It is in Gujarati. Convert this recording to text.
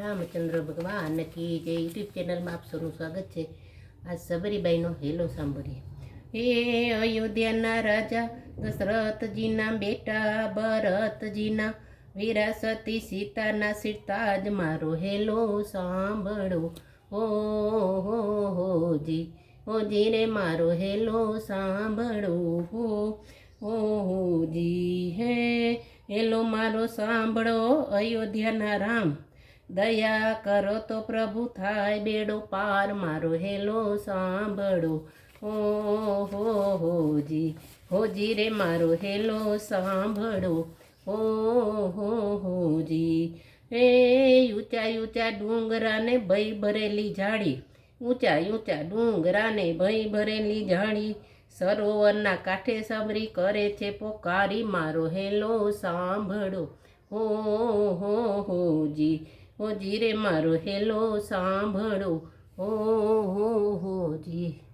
રામચંદ્ર ભગવાન કી જે યુટ્યુબ ચેનલમાં આપ સૌનું સ્વાગત છે. આ સબરીબાઈનો હેલો સાંભળીએ. એ અયોધ્યાના રાજા, દશરથજીના બેટા, ભરતજીના વિરાસતી સીતાના સિરતાજ, મારો હેલો સાંભળો. હો હો હોજી જી. રે મારો હેલો સાંભળો. હો હો, જી. હે, હેલો મારો સાંભળો. અયોધ્યાના રામ દયા કરો તો પ્રભુ થાય બેડો પાર, મારો હેલો સાંભળો. ઓ હો હોજી હોજી રે, મારો હેલો સાંભળો. ઓ હો હોજી એ ઊંચા ઊંચા ડુંગરાને ભય ભરેલી ઝાડી ઊંચા ઊંચા ડુંગરાને ભય ભરેલી ઝાડી સરોવરના કાંઠે સબરી કરે છે પોકારી, મારો હેલો સાંભળો. હો હો હોજી રે મારો હેલો સાંભળો. હો હો હોજી.